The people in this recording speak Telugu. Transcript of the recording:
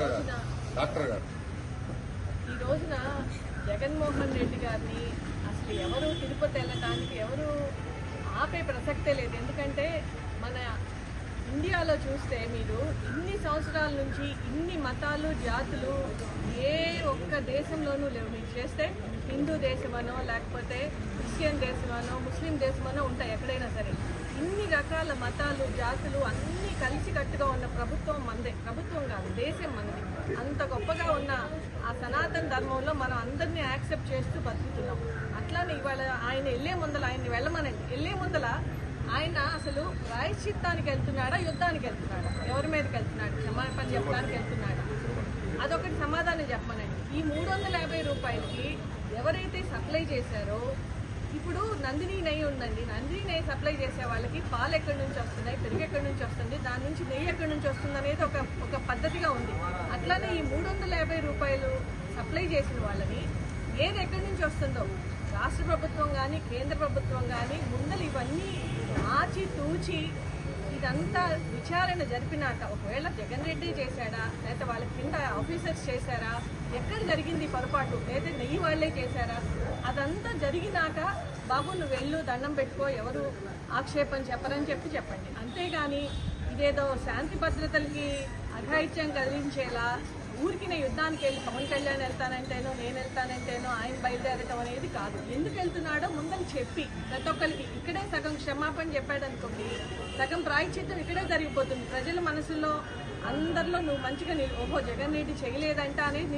డాక్టర్ గారు. డాక్టర్ గారు. ఈ రోజున జగన్మోహన్ రెడ్డి గారిని అసలు ఎవరు తిరుపతి వెళ్ళడానికి ఎవరు ఆపే ప్రసక్తే లేదు. ఎందుకంటే మన ఇండియాలో చూస్తే మీరు ఇన్ని సంవత్సరాల నుంచి ఇన్ని మతాలు జాతులు ఏ ఒక్క దేశంలోనూ లేవు. మీరు చేస్తే హిందూ దేశమనో లేకపోతే క్రిస్టియన్ దేశమనో ముస్లిం దేశమనో ఉంటాయి ఎక్కడైనా సరే. ఇన్ని రకాల మతాలు జాతులు అన్ని కలిసికట్టుగా ఉన్న ప్రభుత్వం మందే. ప్రభుత్వం కాదు దేశం మనది అంత గొప్పగా ఉన్న ఆ సనాతన ధర్మంలో మనం అందరినీ యాక్సెప్ట్ చేస్తూ బతుకుతున్నాం. అట్లానే ఇవాళ ఆయన వెళ్ళే ముందల ఆయన్ని వెళ్ళమనండి. వెళ్ళే ముందల ఆయన అసలు ప్రాయశ్చిత్తానికి వెళ్తున్నాడా యుద్ధానికి వెళ్తున్నాడా? ఎవరి మీదకి వెళ్తున్నాడు? క్షమాపణ చెప్పడానికి వెళ్తున్నాడా? అదొకటి సమాధానం చెప్పమనండి. ఈ మూడు వందల యాభై రూపాయలకి ఎవరైతే సప్లై చేశారో ఇప్పుడు నందిని నెయ్యి ఉందండి. నందిని సప్లై చేసే వాళ్ళకి పాలు ఎక్కడి నుంచి వస్తున్నాయి పెరుగు ఎక్కడి నుంచి వస్తుంది దాని నుంచి నెయ్యి ఎక్కడి నుంచి వస్తుంది అనేది ఒక ఒక పద్ధతిగా ఉంది. అట్లానే ఈ మూడు వందల యాభై రూపాయలు సప్లై చేసిన వాళ్ళని ఏది ఎక్కడి నుంచి వస్తుందో రాష్ట్ర ప్రభుత్వం కానీ కేంద్ర ప్రభుత్వం కానీ ముందలు ఇవన్నీ ఆచి తూచి ఇదంతా విచారణ జరిపినాక ఒకవేళ జగన్ రెడ్డి చేశాడా లేకపోతే వాళ్ళ కింద ఆఫీసర్స్ చేశారా ఎక్కడ జరిగింది పొరపాటు లేదా నెయ్యి వాళ్ళే చేశారా అదంతా జరిగినాక బాబు నువ్వు వెళ్ళు దండం పెట్టుకో ఎవరు ఆక్షేపం చెప్పరని చెప్పి చెప్పండి. అంతేగాని ఇదేదో శాంతి భద్రతలకి అఘాయిత్యం కలిగించేలా ఊరికి నేను యుద్ధానికి వెళ్ళి పవన్ కళ్యాణ్ వెళ్తానంటేనో నేను వెళ్తానంటేనో ఆయన బయలుదేరటం అనేది కాదు. ఎందుకు వెళ్తున్నాడో ముందని చెప్పి ప్రతి ఒక్కరికి ఇక్కడే సగం క్షమాపణ చెప్పాడు అనుకోండి సగం ప్రాయశ్చిత్తం ఇక్కడే జరిగిపోతుంది. ప్రజల మనసులో అందరిలో నువ్వు మంచిగా నిల్- ఓహో జగన్ రెడ్డి చేయలేదంట అనేది